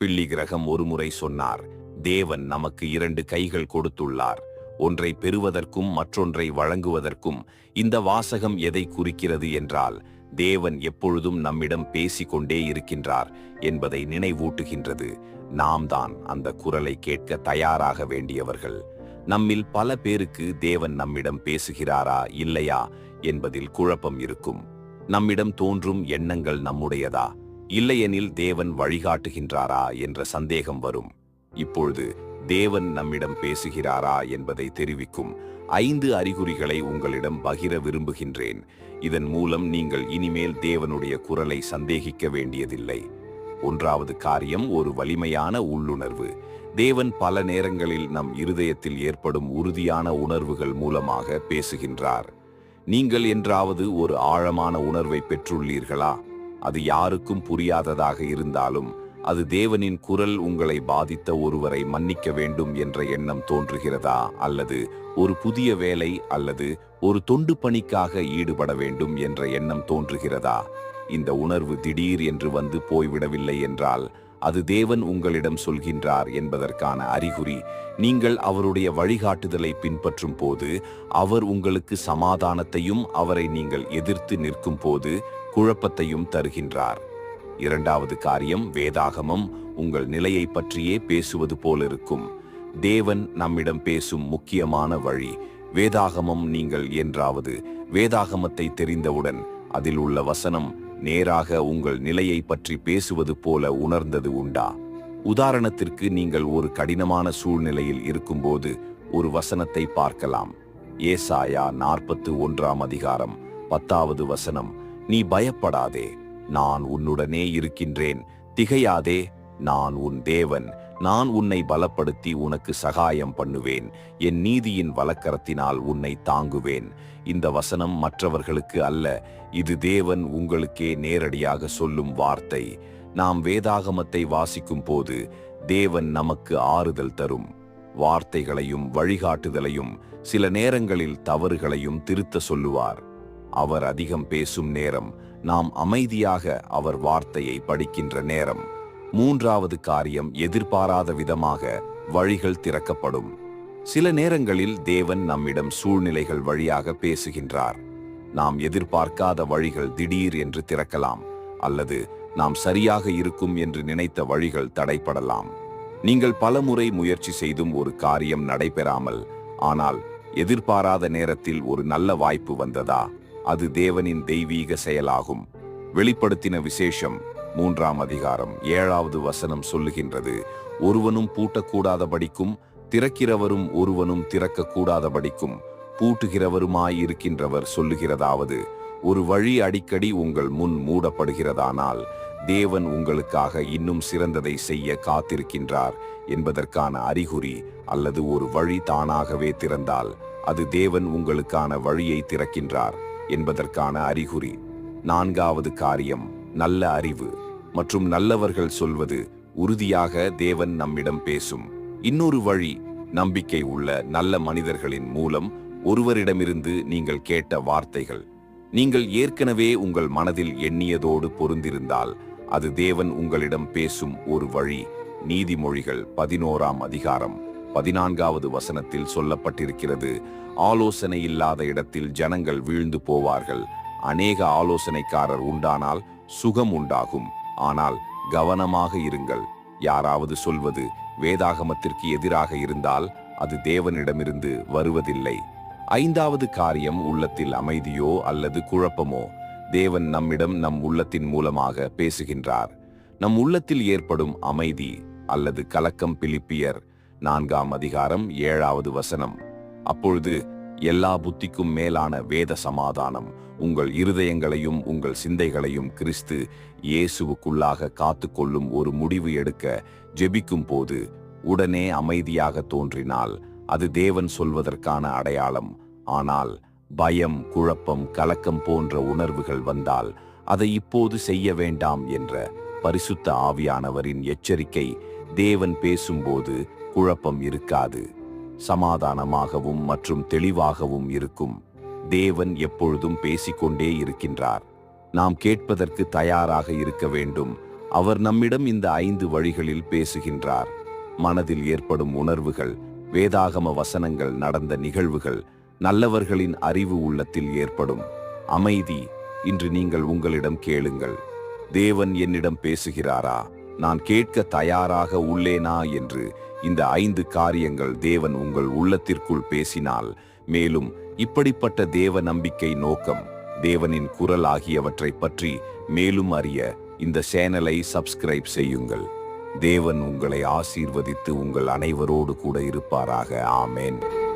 பிள்ளி கிரகம் ஒருமுறை சொன்னார் தேவன் நமக்கு இரண்டு கைகள் கொடுத்துள்ளார். ஒன்றை பெறுவதற்கும் மற்றொன்றை வழங்குவதற்கும் இந்த வாசகம் எதை குறிக்கிறது என்றால் தேவன் எப்பொழுதும் நம்மிடம் பேசிக்கொண்டே இருக்கின்றார் என்பதை நினைவூட்டுகின்றது. நாம் தான் அந்த குரலை கேட்க தயாராக வேண்டியவர்கள். நம்மில் பல பேருக்கு தேவன் நம்மிடம் பேசுகிறாரா இல்லையா என்பதில் குழப்பம் இருக்கும். நம்மிடம் தோன்றும் எண்ணங்கள் நம்முடையதா? இல்லையெனில் தேவன் வழிகாட்டுகின்றாரா என்ற சந்தேகம் வரும். இப்பொழுது தேவன் நம்மிடம் பேசுகிறாரா என்பதை தெரிவிக்கும் ஐந்து அறிகுறிகளை உங்களிடம் பகிர விரும்புகின்றேன். இதன் மூலம் நீங்கள் இனிமேல் தேவனுடைய குரலை சந்தேகிக்க வேண்டியதில்லை. ஒன்றாவது காரியம் ஒரு வலிமையான உள்ளுணர்வு. தேவன் பல நேரங்களில் நம் இருதயத்தில் ஏற்படும் உறுதியான உணர்வுகள் மூலமாக பேசுகின்றார். நீங்கள் என்றாவது ஒரு ஆழமான உணர்வை பெற்றுள்ளீர்களா? அது யாருக்கும் புரியாததாக இருந்தாலும் அது தேவனின் குரல் உங்களை பாதித்த ஒருவரை மன்னிக்க வேண்டும் என்ற எண்ணம் தோன்றுகிறதா? அல்லது ஒரு புதிய வேலை அல்லது ஒரு தொண்டு பணிக்காக ஈடுபட வேண்டும் என்ற எண்ணம் தோன்றுகிறதா? இந்த உணர்வு திடீர் என்று வந்து போய்விடவில்லை என்றால் அது தேவன் உங்களிடம் சொல்கின்றார் என்பதற்கான அறிகுறி. நீங்கள் அவருடைய வழிகாட்டுதலை பின்பற்றும் போது அவர் உங்களுக்கு சமாதானத்தையும் அவரை நீங்கள் எதிர்த்து நிற்கும் போது குழப்பத்தையும் தருகின்றார். இரண்டாவது காரியம் வேதாகமம் உங்கள் நிலையை பற்றியே பேசுவது போலிருக்கும். தேவன் நம்மிடம் பேசும் முக்கியமான வழி வேதாகமம் நீங்கள் என்றாவது வேதாகமத்தை தெரிந்தவுடன் அதில் உள்ள வசனம் நேராக உங்கள் நிலையை பற்றி பேசுவது போல உணர்ந்தது உண்டா? உதாரணத்திற்கு நீங்கள் ஒரு கடினமான சூழ்நிலையில் இருக்கும்போது ஒரு வசனத்தை பார்க்கலாம். ஏசாயா நாற்பத்து ஒன்றாம் அதிகாரம் பத்தாவது வசனம். நீ பயப்படாதே நான் உன்னுடனே இருக்கின்றேன். திகையாதே நான் உன் தேவன். நான் உன்னை பலப்படுத்தி உனக்கு சகாயம் பண்ணுவேன். என் நீதியின் வழக்கரத்தினால் உன்னை தாங்குவேன். இந்த வசனம் மற்றவர்களுக்கு அல்ல இது தேவன் உங்களுக்கே நேரடியாக சொல்லும் வார்த்தை. நாம் வேதாகமத்தை வாசிக்கும் போது தேவன் நமக்கு ஆறுதல் தரும். வார்த்தைகளையும் வழிகாட்டுதலையும் சில நேரங்களில் தவறுகளையும் திருத்த சொல்லுவார். அவர் அதிகம் பேசும் நேரம் நாம் அமைதியாக அவர் வார்த்தையை படிக்கின்ற நேரம். மூன்றாவது காரியம் எதிர்பாராத விதமாக வழிகள் திறக்கப்படும். சில நேரங்களில் தேவன் நம்மிடம் சூழ்நிலைகள் வழியாக பேசுகின்றார். நாம் எதிர்பார்க்காத வழிகள் திடீர் என்று திறக்கலாம் அல்லது நாம் சரியாக இருக்கும் என்று நினைத்த வழிகள் தடைப்படலாம் நீங்கள் பலமுறை முயற்சி செய்தும் ஒரு காரியம் நடைபெறாமல் ஆனால் எதிர்பாராத நேரத்தில் ஒரு நல்ல வாய்ப்பு வந்ததா? அது தேவனின் தெய்வீக செயலாகும். வெளிப்படுத்தின விசேஷம் மூன்றாம் அதிகாரம் ஏழாவது வசனம் சொல்லுகின்றது. ஒருவனும் பூட்டக்கூடாதபடிக்கும் திறக்கிறவரும் ஒருவனும் திறக்கக்கூடாதபடிக்கும் பூட்டுகிறவருமாய் இருக்கின்றவர் சொல்லுகிறதாவது ஒரு வழி அடிக்கடி உங்கள் முன் மூடப்படுகிறதானால் தேவன் உங்களுக்காக இன்னும் சிறந்ததை செய்ய காத்திருக்கின்றார் என்பதற்கான அறிகுறி அல்லது ஒரு வழி தானாகவே திறந்தால் அது தேவன் உங்களுக்கான வழியை திறக்கின்றார் என்பதற்கான அறிகுறி. நான்காவது காரியம் நல்ல அறிவு. மற்றும் நல்லவர்கள் சொல்வது உறுதியாக தேவன் நம்மிடம் பேசும். இன்னொரு வழி நம்பிக்கை உள்ள நல்ல மனிதர்களின் மூலம் ஒருவரிடமிருந்து நீங்கள் கேட்ட வார்த்தைகள். நீங்கள் ஏற்கனவே உங்கள் மனதில் எண்ணியதோடு பொருந்திருந்தால் அது தேவன் உங்களிடம் பேசும் ஒரு வழி. நீதிமொழிகள் பதினோராம் அதிகாரம் பதினான்காவது வசனத்தில் சொல்லப்பட்டிருக்கிறது ஆலோசனை இல்லாத இடத்தில் ஜனங்கள் வீழ்ந்து போவார்கள். அநேக ஆலோசனைக்காரர் உண்டானால் சுகம் உண்டாகும். ஆனால் கவனமாக இருங்கள். யாராவது சொல்வது வேதாகமத்திற்கு எதிராக இருந்தால் அது தேவனிடமிருந்து வருவதில்லை. ஐந்தாவது காரியம் உள்ளத்தில் அமைதியோ அல்லது குழப்பமோ தேவன் நம்மிடம் நம் உள்ளத்தின் மூலமாக பேசுகின்றார். நம் உள்ளத்தில் ஏற்படும் அமைதி அல்லது கலக்கம் பிலிப்பியர் நான்காம் அதிகாரம் ஏழாவது வசனம். அப்பொழுது எல்லா புத்திக்கும் மேலான வேத சமாதானம். உங்கள் இருதயங்களையும் உங்கள் சிந்தைகளையும் கிறிஸ்து இயேசுவுக்குள்ளாக காத்துக்கொள்ளும் ஒரு முடிவு எடுக்க ஜெபிக்கும் போது உடனே அமைதியாக தோன்றினால் அது தேவன் சொல்வதற்கான அடையாளம். ஆனால் பயம் குழப்பம் கலக்கம் போன்ற உணர்வுகள் வந்தால் அதை இப்போது செய்ய வேண்டாம் என்ற பரிசுத்த ஆவியானவரின் எச்சரிக்கை தேவன் பேசும்போது குழப்பம் இருக்காது. சமாதானமாகவும் மற்றும் தெளிவாகவும் இருக்கும். தேவன் எப்பொழுதும் பேசிக்கொண்டே இருக்கின்றார். நாம் கேட்பதற்கு தயாராக இருக்க வேண்டும். அவர் நம்மிடம் இந்த ஐந்து வழிகளில் பேசுகின்றார். மனதில் ஏற்படும் உணர்வுகள் வேதாகம வசனங்கள் நடந்த நிகழ்வுகள் நல்லவர்களின் அறிவு உள்ளத்தில் ஏற்படும். அமைதி இன்று நீங்கள் உங்களிடம் கேளுங்கள். தேவன் என்னிடம் பேசுகிறாரா? நான் கேட்க தயாராக உள்ளேனா என்று இந்த ஐந்து காரியங்கள் தேவன் உங்கள் உள்ளத்திற்குள் பேசினால். மேலும் இப்படிப்பட்ட தேவ நம்பிக்கை நோக்கம் தேவனின் குரல் ஆகியவற்றை பற்றி மேலும் அறிய இந்த சேனலை சப்ஸ்கிரைப் செய்யுங்கள். தேவன் உங்களை ஆசீர்வதித்து உங்கள் அனைவரோடு கூட இருப்பாராக. ஆமேன்.